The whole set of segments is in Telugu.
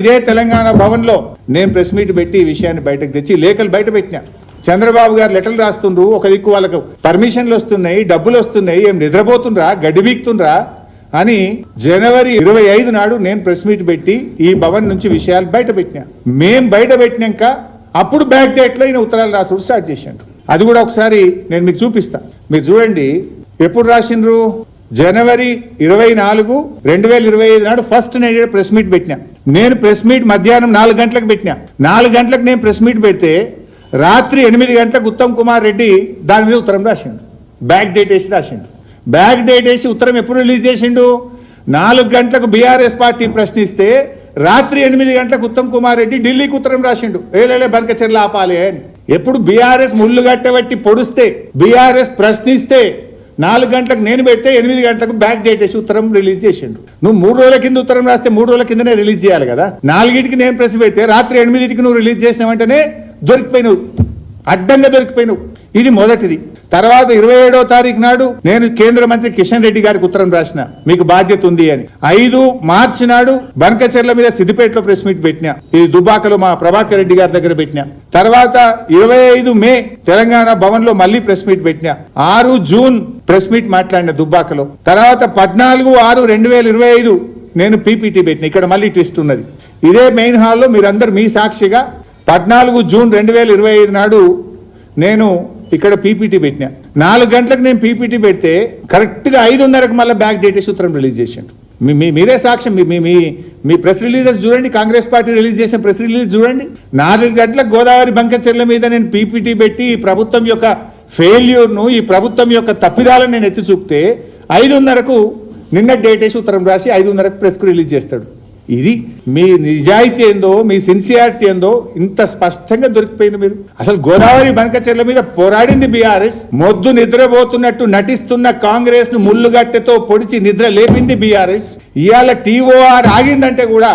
ఇదే తెలంగాణ భవన్లో నేను ప్రెస్ మీట్ పెట్టి ఈ విషయాన్ని బయటకు తెచ్చి లేఖలు బయట పెట్టినా. చంద్రబాబు గారు లెటర్లు రాస్తుండ్రు ఒక దిక్కు వాళ్ళకు పర్మిషన్లు వస్తున్నాయి డబ్బులు వస్తున్నాయి ఏం నిద్రపోతుండ్రా గడ్డి వీక్తుండ్రా అని జనవరి ఇరవై ఐదు నాడు నేను ప్రెస్ మీట్ పెట్టి ఈ భవన్ నుంచి విషయాలు బయట పెట్టినా. మేం బయట పెట్టినాక అప్పుడు బ్యాక్ డేట్లో ఈయన ఉత్తరాలు రాసుడు స్టార్ట్ చేసిండ్రు అది కూడా ఒకసారి నేను మీకు చూపిస్తా. మీరు చూడండి ఎప్పుడు రాసిండ్రు? జనవరి ఇరవై నాలుగు రెండు వేల ఇరవై ఐదు నాడు ఫస్ట్ నేను ప్రెస్ మీట్ పెట్టినా. నేను ప్రెస్ మీట్ మధ్యాహ్నం నాలుగు గంటలకు పెట్టినా. నాలుగు గంటలకు నేను ప్రెస్ మీట్ పెడితే రాత్రి ఎనిమిది గంటలకు ఉత్తమ్ కుమార్ రెడ్డి దాని మీద ఉత్తరం రాసిండు. బ్యాక్ డేట్ వేసి రాసిండు. బ్యాక్ డేట్ వేసి ఉత్తరం ఎప్పుడు రిలీజ్ చేసిండు? నాలుగు గంటలకు బీఆర్ఎస్ పార్టీ ప్రశ్నిస్తే రాత్రి ఎనిమిది గంటలకు ఉత్తమ్ కుమార్ రెడ్డి ఢిల్లీకి ఉత్తరం రాసిండు. ఏలేలే బనకచెర్ల ఆపాలి అని. ఎప్పుడు బీఆర్ఎస్ ముళ్ళు గట్టబట్టి పొడిస్తే బీఆర్ఎస్ ప్రశ్నిస్తే నాలుగు గంటలకు నేను పెడితే ఎనిమిది గంటలకు బ్యాక్ డేట్ వేసి ఉత్తరం రిలీజ్ చేసిండు నువ్వు మూడు రోజుల కింద ఉత్తరం రాస్తే మూడు రోజుల కిందనే రిలీజ్ చేయాలి కదా? నాలుగింటికి నేను ప్రెస్ పెడితే రాత్రి ఎనిమిదింటికి నువ్వు రిలీజ్ చేసిన వెంటనే దొరికిపోయినావు. అడ్డంగా దొరికిపోయినావు. ఇది మొదటిది. తర్వాత ఇరవై ఏడో తారీఖు నాడు నేను కేంద్ర మంత్రి కిషన్ రెడ్డి గారికి ఉత్తరం రాసిన మీకు బాధ్యత ఉంది అని. ఐదు మార్చి నాడు బనకచెర్ల మీద సిద్దిపేటలో ప్రెస్ మీట్ పెట్టినా. ఇది దుబాకలో మా ప్రభాకర్ రెడ్డి గారి దగ్గర పెట్టినా. తర్వాత ఇరవై ఐదు మే తెలంగాణ భవన్లో మళ్ళీ ప్రెస్ మీట్ పెట్టినా. ఆరు జూన్ ప్రెస్ మీట్ మాట్లాడిన దుబ్బాకలో. తర్వాత పద్నాలుగు ఆరు రెండు వేల ఇరవై ఐదు నేను పీపీటీ పెట్టిన. ఇక్కడ మళ్ళీ ట్విస్ట్ ఉన్నది. ఇదే మెయిన్ హాల్లో మీరందరూ మీ సాక్షిగా పద్నాలుగు జూన్ రెండు వేల ఇరవై ఐదు నాడు నేను ఇక్కడ పీపీటీ పెట్టిన. నాలుగు గంటలకు నేను పీపీటీ పెడితే కరెక్ట్గా ఐదున్నరకు మళ్ళీ బ్యాక్ డేట్ సూత్రం రిలీజ్ చేసిండు. మీ మీరే సాక్ష్యం. మీ మీ- మీ ప్రెస్ రిలీజెస్ చూడండి. కాంగ్రెస్ పార్టీ రిలీజ్ చేసిన ప్రెస్ రిలీజ్ చూడండి. నాలుగు గంటలకు గోదావరి బంకచెర్ల మీద నేను పీపీటీ పెట్టి ప్రభుత్వం యొక్క ఫెయిల్యూర్ను ఈ ప్రభుత్వం యొక్క తప్పిదాలను నేను ఎత్తి చూపితే ఐదున్నరకు నిన్న డేట్ వేసి ఉత్తరం రాసి ఐదున్నరకు ప్రెస్కు రిలీజ్ చేస్తాడు. ఇది మీ నిజాయితీ ఏందో మీ సిన్సియారిటీ ఏందో ఇంత స్పష్టంగా దొరికిపోయింది మీరు. అసలు గోదావరి బనకచెర్ల మీద పోరాడింది బీఆర్ఎస్. మొద్దు నిద్రపోతున్నట్టు నటిస్తున్న కాంగ్రెస్ను ముళ్ళుగట్టెతో పొడిచి నిద్ర లేపింది బీఆర్ఎస్. ఇవాళ టీఓఆర్ ఆగిందంటే కూడా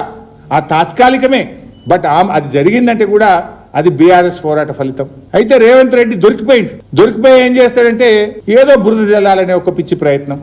ఆ తాత్కాలికమే. బట్ అది జరిగిందంటే కూడా అది బీఆర్ఎస్ పోరాట ఫలితం. అయితే రేవంత్ రెడ్డి దొరికిపోయింది దొరికిపోయి ఏం చేస్తాడంటే ఏదో బురద జల్లాలనే ఒక పిచ్చి ప్రయత్నం.